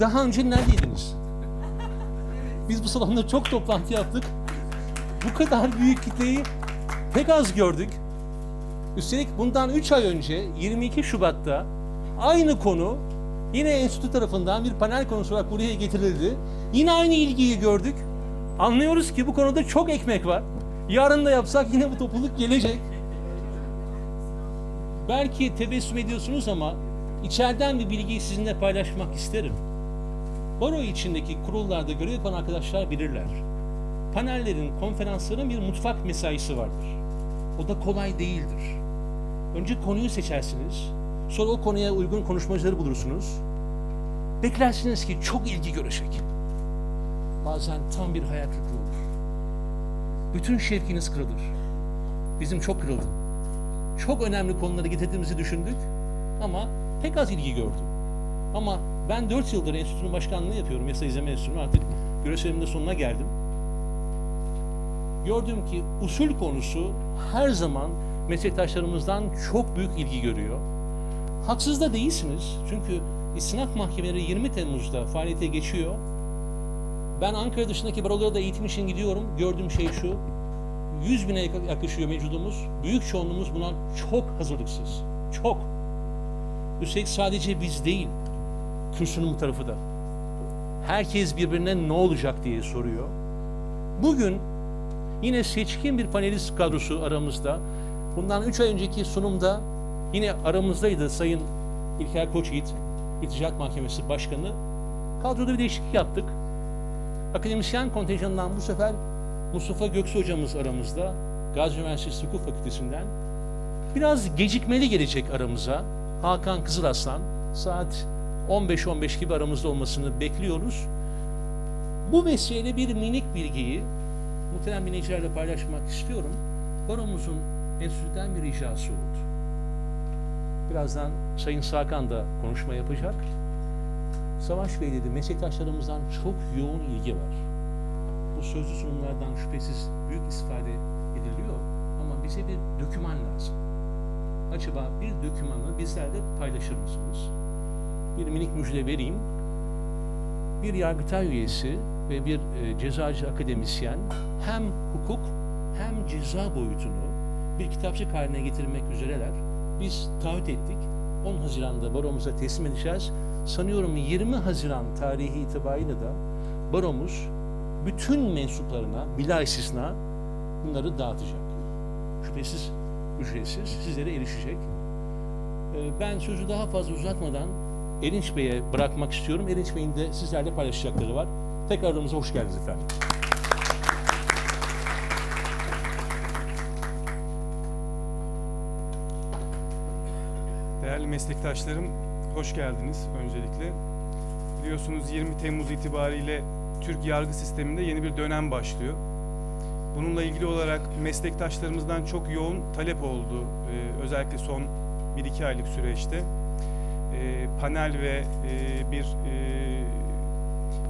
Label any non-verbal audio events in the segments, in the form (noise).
Daha önce neredeydiniz? Biz bu salonda çok toplantı yaptık. Bu kadar büyük kitleyi pek az gördük. Üstelik bundan 3 ay önce 22 Şubat'ta aynı konu yine enstitü tarafından bir panel konusu olarak buraya getirildi. Yine aynı ilgiyi gördük. Anlıyoruz ki bu konuda çok ekmek var. Yarın da yapsak yine bu topluluk gelecek. Belki tebessüm ediyorsunuz ama içeriden bir bilgiyi sizinle paylaşmak isterim. Baro içindeki kurullarda görev yapan arkadaşlar bilirler. Panellerin, konferansların bir mutfak mesaisi vardır. O da kolay değildir. Önce konuyu seçersiniz, sonra o konuya uygun konuşmacıları bulursunuz. Beklersiniz ki çok ilgi görecek. Bazen tam bir hayal kırıklığı olur. Bütün şevkiniz kırılır. Bizim çok kırıldı. Çok önemli konuları getirdiğimizi düşündük ama pek az ilgi gördü. Ama ben 4 yıldır enstitünün başkanlığı yapıyorum. Yasa İzleme Enstitüsü'nün artık görevimin sonuna geldim. Gördüm ki usul konusu her zaman meslektaşlarımızdan çok büyük ilgi görüyor. Haksız da değilsiniz. Çünkü istinaf mahkemeleri 20 Temmuz'da faaliyete geçiyor. Ben Ankara dışındaki barolara da eğitim için gidiyorum. Gördüğüm şey şu. 100 bine yaklaşıyor mevcudumuz. Büyük çoğunluğumuz buna çok hazırlıksız. Çok. Üstelik sadece biz değil. Kürsünün bu tarafı da. Herkes birbirine ne olacak diye soruyor. Bugün yine seçkin bir panelist kadrosu aramızda. Bundan 3 ay önceki sunumda yine aramızdaydı Sayın İlker Koçyiğit, İlticat Mahkemesi Başkanı. Kadroda bir değişiklik yaptık. Akademisyen kontenjanından bu sefer Mustafa Göksu hocamız aramızda. Gazi Üniversitesi Hukuk Fakültesinden. Biraz gecikmeli gelecek aramıza. Hakan Kızılaslan saat 15-15 gibi aramızda olmasını bekliyoruz. Bu vesileyle bir minik bilgiyi muhterem dinleyicilerle paylaşmak istiyorum. Baromuzun enstitüden bir ricası oldu. Birazdan Sayın Sakan da konuşma yapacak. Savaş Bey dedi, meslektaşlarımızdan çok yoğun ilgi var. Bu sözlü sunumlardan şüphesiz büyük istifade ediliyor ama bize bir döküman lazım. Acaba bir dökümanı bizlerle paylaşır mısınız? Bir minik müjde vereyim. Bir yargıtay üyesi ve bir e, cezacı akademisyen hem hukuk hem ceza boyutunu bir kitapçık haline getirmek üzereler. Biz taahhüt ettik. 10 Haziran'da baromuza teslim edeceğiz. Sanıyorum 20 Haziran tarihi itibariyle de baromuz bütün mensuplarına bila istisna bunları dağıtacak. Şüphesiz ücretsiz sizlere erişecek. Ee, Ben sözü daha fazla uzatmadan Erinç Bey'e bırakmak istiyorum. Erinç Bey'in de sizlerle paylaşacakları var. Tekrar aramıza hoş geldiniz efendim. Değerli meslektaşlarım, hoş geldiniz öncelikle. Biliyorsunuz 20 Temmuz itibariyle Türk yargı sisteminde yeni bir dönem başlıyor. Bununla ilgili olarak meslektaşlarımızdan çok yoğun talep oldu. Ee, özellikle son 1-2 aylık süreçte. Ee, panel ve e, bir e,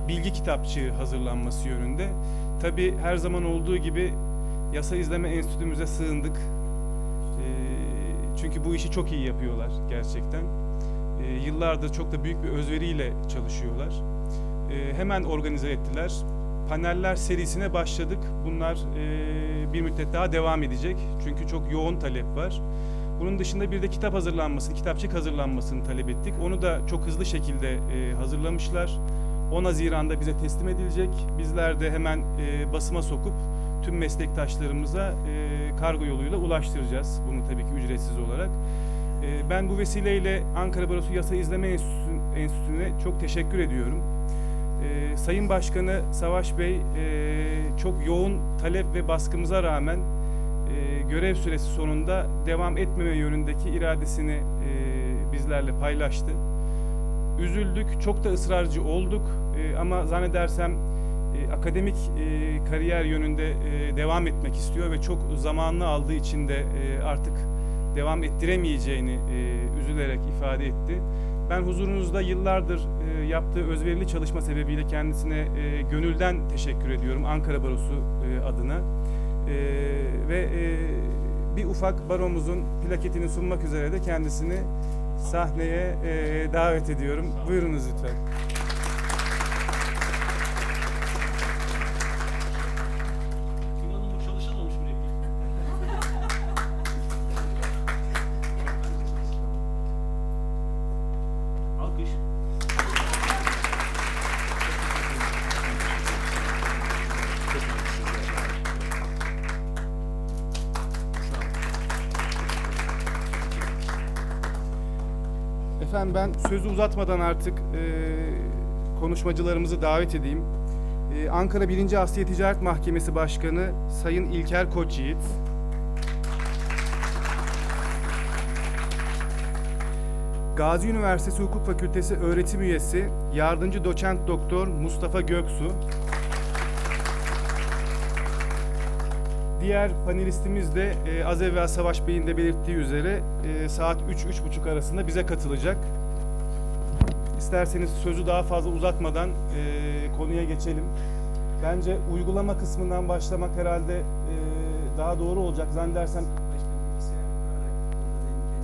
bilgi kitapçığı hazırlanması yönünde. Tabii her zaman olduğu gibi Yasa İzleme Enstitümüze sığındık. Çünkü bu işi çok iyi yapıyorlar gerçekten. Yıllardır çok da büyük bir özveriyle çalışıyorlar. Hemen organize ettiler. Paneller serisine başladık. Bunlar e, bir müddet daha devam edecek. Çünkü çok yoğun talep var. Bunun dışında bir de kitap hazırlanmasını, kitapçık hazırlanmasını talep ettik. Onu da çok hızlı şekilde e, hazırlamışlar. 10 Haziran'da bize teslim edilecek. Bizler de hemen e, basıma sokup tüm meslektaşlarımıza e, kargo yoluyla ulaştıracağız. Bunu tabii ki ücretsiz olarak. E, ben bu vesileyle Ankara Barosu Yasa İzleme Enstitüsü- Enstitüsü'ne çok teşekkür ediyorum. E, Sayın Başkanı Savaş Bey e, çok yoğun talep ve baskımıza rağmen görev süresi sonunda devam etmeme yönündeki iradesini e, bizlerle paylaştı. Üzüldük, çok da ısrarcı olduk E, ama zannedersem e, akademik e, kariyer yönünde e, devam etmek istiyor ve çok zamanını aldığı için de e, artık devam ettiremeyeceğini e, üzülerek ifade etti. Ben huzurunuzda yıllardır e, yaptığı özverili çalışma sebebiyle kendisine e, gönülden teşekkür ediyorum Ankara Barosu e, adına. E, ve e, bir ufak baromuzun plaketini sunmak üzere de kendisini sahneye e, davet ediyorum. Buyurunuz lütfen. Hemen ben sözü uzatmadan artık e, konuşmacılarımızı davet edeyim. E, Ankara 1. Asliye Ticaret Mahkemesi Başkanı Sayın İlker Koçyiğit. Gazi Üniversitesi Hukuk Fakültesi öğretim üyesi yardımcı doçent doktor Mustafa Göksu. Diğer panelistimiz de e, az evvel Savaş Bey'in de belirttiği üzere e, saat 3-3.30 arasında bize katılacak. İsterseniz sözü daha fazla uzatmadan e, konuya geçelim. Bence uygulama kısmından başlamak herhalde e, daha doğru olacak. Zannedersem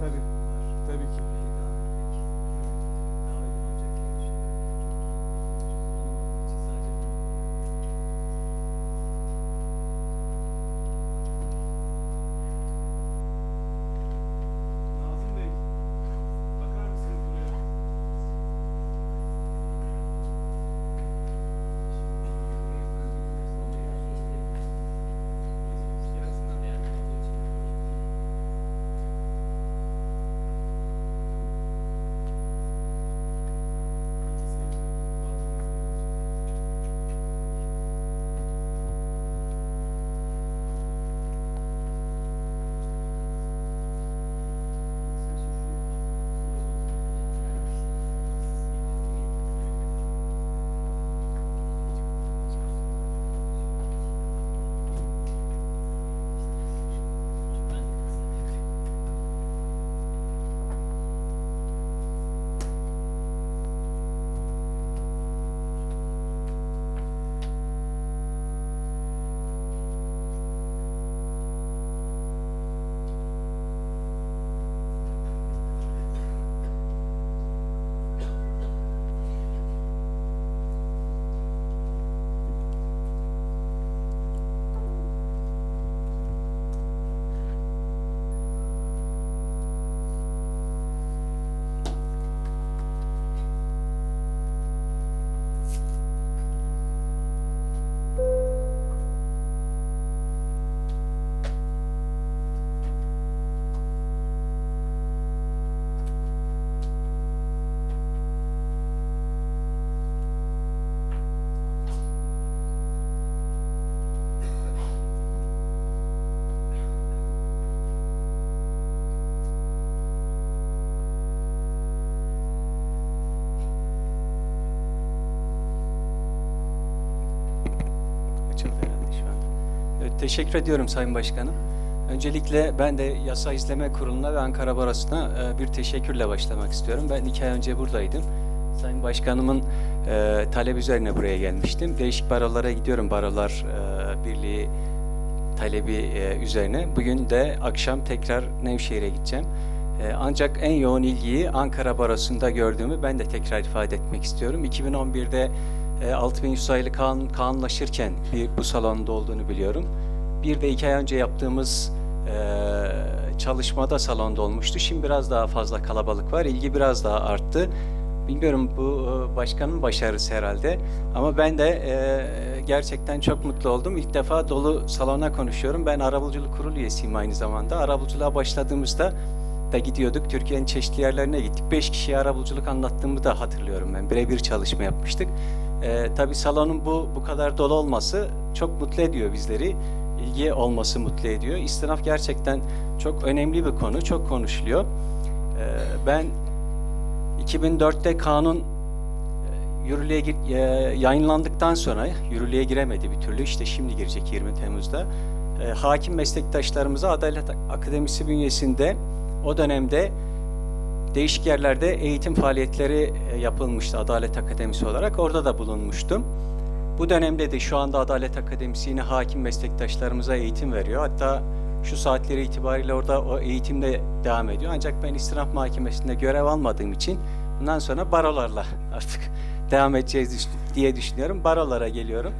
Tabii, teşekkür ediyorum Sayın Başkanım. Öncelikle ben de Yasa İzleme Kurulu'na ve Ankara Barosu'na e, bir teşekkürle başlamak istiyorum. Ben iki ay önce buradaydım. Sayın Başkanımın e, talebi üzerine buraya gelmiştim. Değişik barolara gidiyorum. Barolar e, Birliği talebi e, üzerine. Bugün de akşam tekrar Nevşehir'e gideceğim. E, ancak en yoğun ilgiyi Ankara Barosu'nda gördüğümü ben de tekrar ifade etmek istiyorum. 2011'de e, 6100 sayılı kanun kanunlaşırken bir bu salonda olduğunu biliyorum. Bir de iki ay önce yaptığımız e, çalışmada salonda olmuştu. Şimdi biraz daha fazla kalabalık var. İlgi biraz daha arttı. Bilmiyorum bu e, başkanın başarısı herhalde. Ama ben de e, gerçekten çok mutlu oldum. İlk defa dolu salona konuşuyorum. Ben Arabuluculuk Kurulu üyesiyim aynı zamanda. Arabuluculuğa başladığımızda da gidiyorduk. Türkiye'nin çeşitli yerlerine gittik. Beş kişiye arabuluculuk anlattığımı da hatırlıyorum ben. Birebir çalışma yapmıştık. E, tabii salonun bu bu kadar dolu olması çok mutlu ediyor bizleri. İlgi olması mutlu ediyor. İstinaf gerçekten çok önemli bir konu. Çok konuşuluyor. E, ben 2004'te kanun yürürlüğe gir- e, yayınlandıktan sonra yürürlüğe giremedi bir türlü. İşte şimdi girecek 20 Temmuz'da. E, hakim meslektaşlarımıza Adalet Akademisi bünyesinde o dönemde değişik yerlerde eğitim faaliyetleri e, yapılmıştı Adalet Akademisi olarak. Orada da bulunmuştum. Bu dönemde de şu anda Adalet Akademisi yine hakim meslektaşlarımıza eğitim veriyor. Hatta şu saatleri itibariyle orada o eğitimde devam ediyor. Ancak ben istinaf mahkemesinde görev almadığım için bundan sonra barolarla (laughs) artık devam edeceğiz diye düşünüyorum. Barolara geliyorum.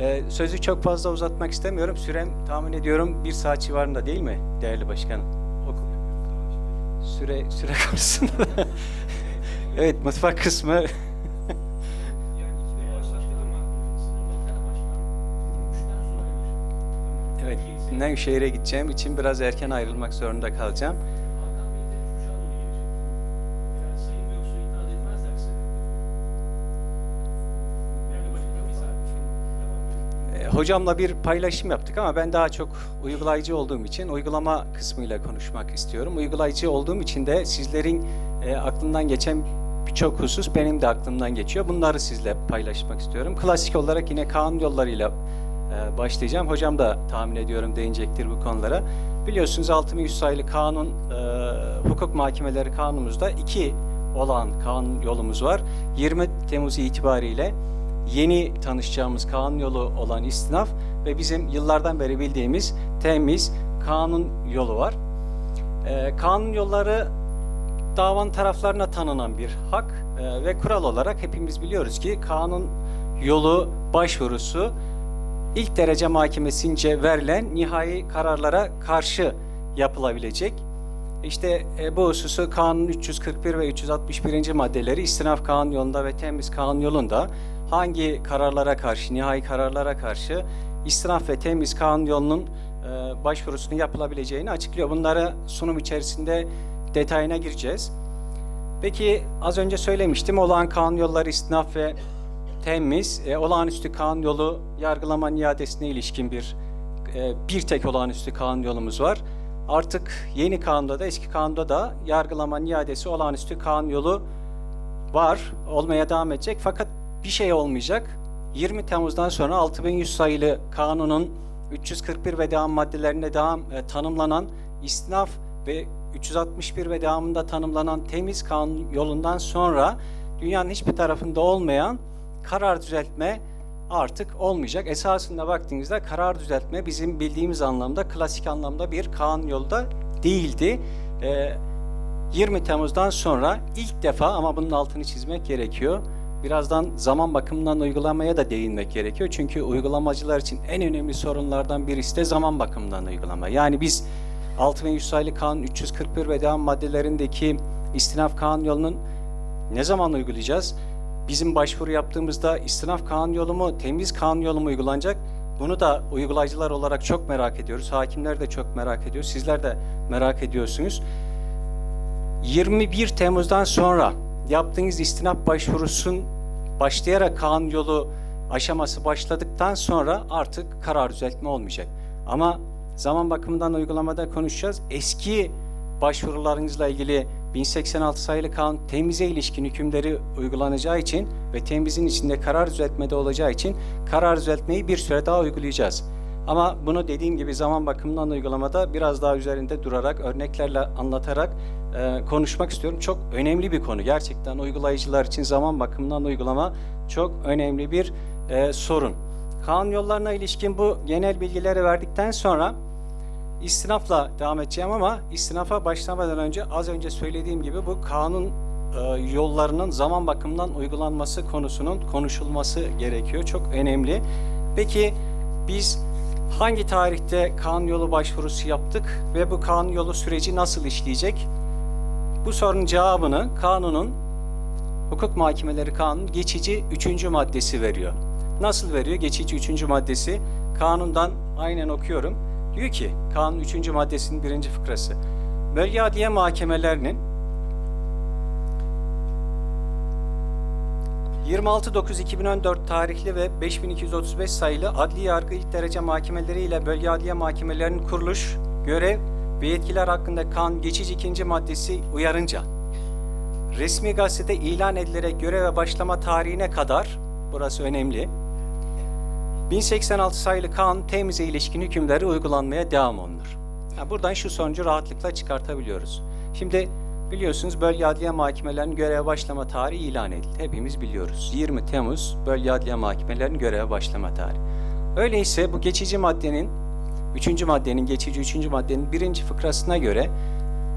Ee, sözü çok fazla uzatmak istemiyorum. Sürem tahmin ediyorum bir saat civarında değil mi değerli başkanım? Süre, süre (laughs) konusunda da- evet mutfak kısmı (laughs) Evet, Nevşehir'e gideceğim için biraz erken ayrılmak zorunda kalacağım. Hakan Bey de Kuşada'ya gelecek. Yani Sayın hocamla bir paylaşım yaptık ama ben daha çok uygulayıcı olduğum için uygulama kısmıyla konuşmak istiyorum. Uygulayıcı olduğum için de sizlerin e, aklından geçen birçok husus benim de aklımdan geçiyor. Bunları sizle paylaşmak istiyorum. Klasik olarak yine kanun yollarıyla e, başlayacağım. Hocam da tahmin ediyorum değinecektir bu konulara. Biliyorsunuz 6100 sayılı kanun, e, hukuk mahkemeleri kanunumuzda iki olan kanun yolumuz var. 20 Temmuz itibariyle yeni tanışacağımız kanun yolu olan istinaf ve bizim yıllardan beri bildiğimiz temiz kanun yolu var. E, kanun yolları davan taraflarına tanınan bir hak e, ve kural olarak hepimiz biliyoruz ki kanun yolu başvurusu ilk derece mahkemesince verilen nihai kararlara karşı yapılabilecek. İşte e, bu hususu Kanun 341 ve 361. maddeleri istinaf kanun yolunda ve temiz kanun yolunda hangi kararlara karşı, nihai kararlara karşı istinaf ve temiz kanun yolunun e, başvurusunun yapılabileceğini açıklıyor. Bunları sunum içerisinde detayına gireceğiz. Peki az önce söylemiştim olağan kanun yolları istinaf ve temiz, e, olağanüstü kanun yolu yargılama iadesine ilişkin bir e, bir tek olağanüstü kanun yolumuz var. Artık yeni kanunda da eski kanunda da yargılama iadesi olağanüstü kanun yolu var, olmaya devam edecek. Fakat bir şey olmayacak. 20 Temmuz'dan sonra 6100 sayılı kanunun 341 ve devam maddelerinde devam e, tanımlanan istinaf ve 361 ve devamında tanımlanan temiz kanun yolundan sonra dünyanın hiçbir tarafında olmayan karar düzeltme artık olmayacak. Esasında baktığınızda karar düzeltme bizim bildiğimiz anlamda, klasik anlamda bir kanun yolu da değildi. Ee, 20 Temmuz'dan sonra ilk defa ama bunun altını çizmek gerekiyor. Birazdan zaman bakımından uygulamaya da değinmek gerekiyor. Çünkü uygulamacılar için en önemli sorunlardan birisi de zaman bakımından uygulama. Yani biz 6100 sayılı kanun 341 ve devam maddelerindeki istinaf kanun yolunun ne zaman uygulayacağız? Bizim başvuru yaptığımızda istinaf kanun yolu mu, temiz kanun yolu mu uygulanacak? Bunu da uygulayıcılar olarak çok merak ediyoruz. Hakimler de çok merak ediyor. Sizler de merak ediyorsunuz. 21 Temmuz'dan sonra yaptığınız istinaf başvurusun başlayarak kanun yolu aşaması başladıktan sonra artık karar düzeltme olmayacak. Ama zaman bakımından uygulamada konuşacağız. Eski başvurularınızla ilgili 1086 sayılı kanun temize ilişkin hükümleri uygulanacağı için ve temizin içinde karar düzeltmede olacağı için karar düzeltmeyi bir süre daha uygulayacağız. Ama bunu dediğim gibi zaman bakımından uygulamada biraz daha üzerinde durarak, örneklerle anlatarak e, konuşmak istiyorum. Çok önemli bir konu. Gerçekten uygulayıcılar için zaman bakımından uygulama çok önemli bir e, sorun. Kanun yollarına ilişkin bu genel bilgileri verdikten sonra istinafla devam edeceğim ama istinafa başlamadan önce az önce söylediğim gibi bu kanun e, yollarının zaman bakımından uygulanması konusunun konuşulması gerekiyor. Çok önemli. Peki biz hangi tarihte kanun yolu başvurusu yaptık ve bu kanun yolu süreci nasıl işleyecek? Bu sorunun cevabını kanunun Hukuk Mahkemeleri Kanunu geçici 3. maddesi veriyor. Nasıl veriyor? Geçici 3. maddesi kanundan aynen okuyorum. Diyor ki kanun 3. maddesinin birinci fıkrası. Bölge adliye mahkemelerinin 26.9.2014 tarihli ve 5235 sayılı adli yargı ilk derece mahkemeleri ile bölge adliye mahkemelerinin kuruluş, görev ve yetkiler hakkında kanun geçici ikinci maddesi uyarınca resmi gazetede ilan edilerek göreve başlama tarihine kadar burası önemli. 1086 sayılı kanun temize ilişkin hükümleri uygulanmaya devam olunur. Ha, buradan şu sonucu rahatlıkla çıkartabiliyoruz. Şimdi biliyorsunuz bölge adliye mahkemelerinin göreve başlama tarihi ilan edildi. Hepimiz biliyoruz. 20 Temmuz bölge adliye mahkemelerinin göreve başlama tarihi. Öyleyse bu geçici maddenin 3. maddenin geçici 3. maddenin birinci fıkrasına göre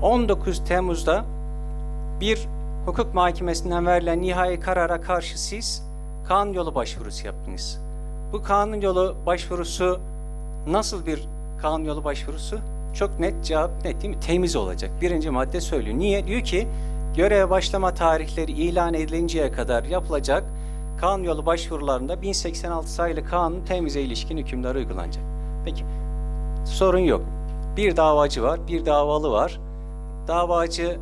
19 Temmuz'da bir hukuk mahkemesinden verilen nihai karara karşı siz kanun yolu başvurusu yaptınız. Bu kanun yolu başvurusu nasıl bir kanun yolu başvurusu? Çok net cevap net değil mi? Temiz olacak. Birinci madde söylüyor. Niye? Diyor ki göreve başlama tarihleri ilan edilinceye kadar yapılacak kanun yolu başvurularında 1086 sayılı kanun temize ilişkin hükümler uygulanacak. Peki sorun yok. Bir davacı var, bir davalı var. Davacı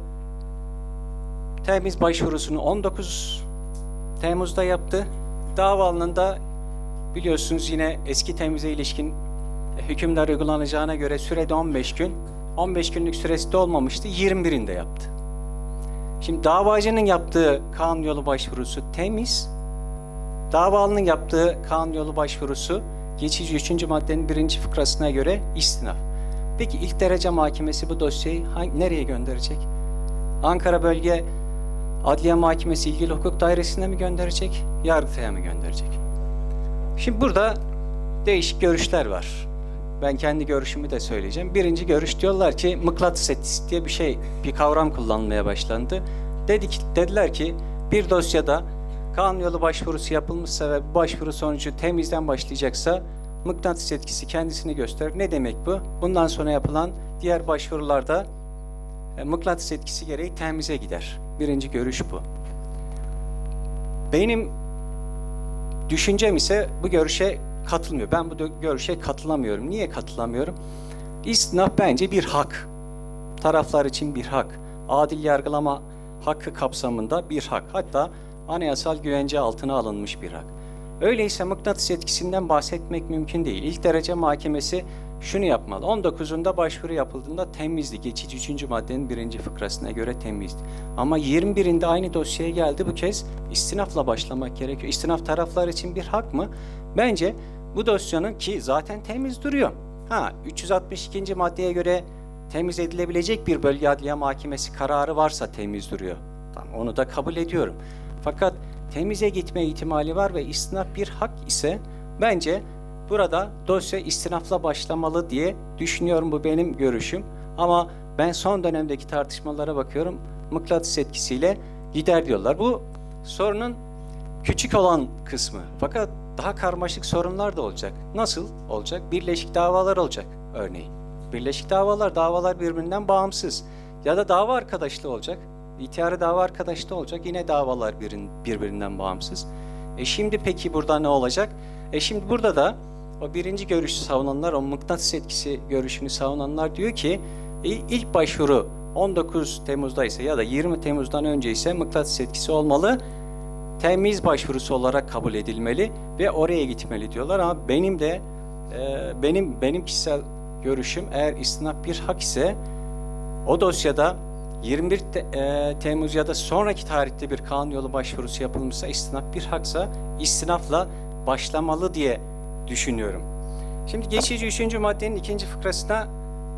temiz başvurusunu 19 Temmuz'da yaptı. Davalının da Biliyorsunuz yine eski temize ilişkin hükümler uygulanacağına göre sürede 15 gün. 15 günlük süresi de olmamıştı. 21'inde yaptı. Şimdi davacının yaptığı kanun yolu başvurusu temiz. Davalının yaptığı kanun yolu başvurusu geçici 3. maddenin 1. fıkrasına göre istinaf. Peki ilk derece mahkemesi bu dosyayı hangi, nereye gönderecek? Ankara Bölge Adliye Mahkemesi İlgili Hukuk Dairesi'ne mi gönderecek? Yargıtay'a mı gönderecek? Şimdi burada değişik görüşler var. Ben kendi görüşümü de söyleyeceğim. Birinci görüş diyorlar ki mıknatıs etkisi diye bir şey, bir kavram kullanmaya başlandı. Dedik, dediler ki bir dosyada kanun yolu başvurusu yapılmışsa ve bu başvuru sonucu temizden başlayacaksa mıknatıs etkisi kendisini gösterir. Ne demek bu? Bundan sonra yapılan diğer başvurularda e, mıknatıs etkisi gereği temize gider. Birinci görüş bu. Benim düşüncem ise bu görüşe katılmıyor. Ben bu görüşe katılamıyorum. Niye katılamıyorum? İstinaf bence bir hak. Taraflar için bir hak. Adil yargılama hakkı kapsamında bir hak. Hatta anayasal güvence altına alınmış bir hak. Öyleyse mıknatıs etkisinden bahsetmek mümkün değil. İlk derece mahkemesi şunu yapmalı. 19'unda başvuru yapıldığında temizdi. Geçici 3. maddenin 1. fıkrasına göre temizdi. Ama 21'inde aynı dosyaya geldi bu kez istinafla başlamak gerekiyor. İstinaf taraflar için bir hak mı? Bence bu dosyanın ki zaten temiz duruyor. Ha 362. maddeye göre temiz edilebilecek bir bölge adliye mahkemesi kararı varsa temiz duruyor. Tamam onu da kabul ediyorum. Fakat temize gitme ihtimali var ve istinaf bir hak ise bence burada dosya istinafla başlamalı diye düşünüyorum. Bu benim görüşüm. Ama ben son dönemdeki tartışmalara bakıyorum. Mıknatıs etkisiyle gider diyorlar. Bu sorunun küçük olan kısmı. Fakat daha karmaşık sorunlar da olacak. Nasıl olacak? Birleşik davalar olacak örneğin. Birleşik davalar, davalar birbirinden bağımsız. Ya da dava arkadaşlığı olacak. İhtiyari dava arkadaşlığı olacak. Yine davalar birin, birbirinden bağımsız. E şimdi peki burada ne olacak? E şimdi burada da o birinci görüşü savunanlar, o mıknatıs etkisi görüşünü savunanlar diyor ki e, ilk başvuru 19 Temmuz'da ise ya da 20 Temmuz'dan önce ise mıknatıs etkisi olmalı temiz başvurusu olarak kabul edilmeli ve oraya gitmeli diyorlar ama benim de e, benim benim kişisel görüşüm eğer istinaf bir hak ise o dosyada 21 Te- e, Temmuz ya da sonraki tarihte bir kanun yolu başvurusu yapılmışsa istinaf bir haksa istinafla başlamalı diye düşünüyorum. Şimdi geçici 3. maddenin ikinci fıkrasına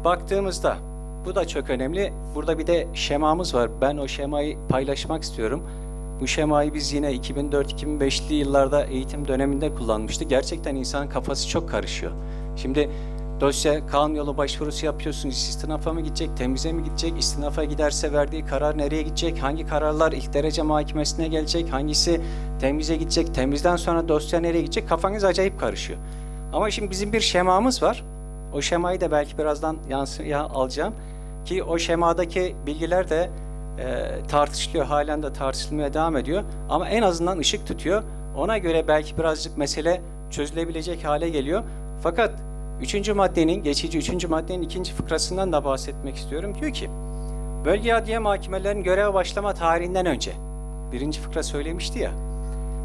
baktığımızda bu da çok önemli. Burada bir de şemamız var. Ben o şemayı paylaşmak istiyorum. Bu şemayı biz yine 2004-2005'li yıllarda eğitim döneminde kullanmıştık. Gerçekten insan kafası çok karışıyor. Şimdi dosya kanun yolu başvurusu yapıyorsun. İstinafa mı gidecek, temize mi gidecek? İstinafa giderse verdiği karar nereye gidecek? Hangi kararlar ilk derece mahkemesine gelecek? Hangisi temize gidecek? Temizden sonra dosya nereye gidecek? Kafanız acayip karışıyor. Ama şimdi bizim bir şemamız var. O şemayı da belki birazdan yansıya alacağım. Ki o şemadaki bilgiler de e, tartışılıyor, halen de tartışılmaya devam ediyor. Ama en azından ışık tutuyor. Ona göre belki birazcık mesele çözülebilecek hale geliyor. Fakat üçüncü maddenin, geçici üçüncü maddenin ikinci fıkrasından da bahsetmek istiyorum. Diyor ki, bölge adliye mahkemelerinin göreve başlama tarihinden önce, birinci fıkra söylemişti ya,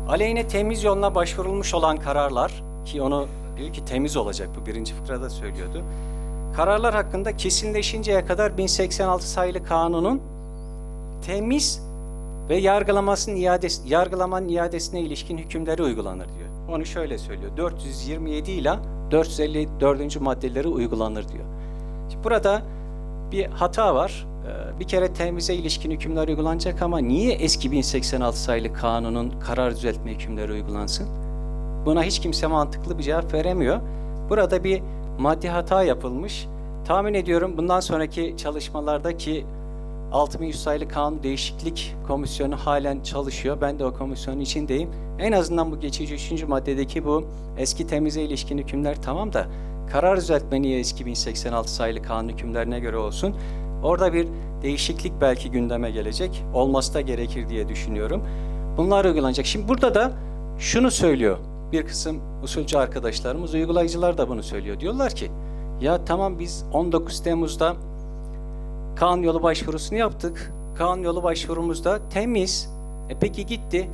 aleyhine temiz yoluna başvurulmuş olan kararlar, ki onu diyor ki temiz olacak bu birinci fıkrada söylüyordu. Kararlar hakkında kesinleşinceye kadar 1086 sayılı kanunun temiz ve yargılamasının iadesi, yargılamanın iadesine ilişkin hükümleri uygulanır diyor. Onu şöyle söylüyor. 427 ile 454. maddeleri uygulanır diyor. Şimdi burada bir hata var. Ee, Bir kere temize ilişkin hükümler uygulanacak ama niye eski 1086 sayılı kanunun karar düzeltme hükümleri uygulansın? Buna hiç kimse mantıklı bir cevap veremiyor. Burada bir maddi hata yapılmış. Tahmin ediyorum bundan sonraki çalışmalarda ki 6100 sayılı kanun değişiklik komisyonu halen çalışıyor. Ben de o komisyonun içindeyim. En azından bu geçici 3. maddedeki bu eski temize ilişkin hükümler tamam da karar düzeltme niye eski 1086 sayılı kanun hükümlerine göre olsun? Orada bir değişiklik belki gündeme gelecek. Olması da gerekir diye düşünüyorum. Bunlar uygulanacak. Şimdi burada da şunu söylüyor. Bir kısım usulcü arkadaşlarımız, uygulayıcılar da bunu söylüyor. Diyorlar ki ya tamam biz 19 Temmuz'da Kanun yolu başvurusunu yaptık. Kanun yolu başvurumuzda temiz. E peki gitti.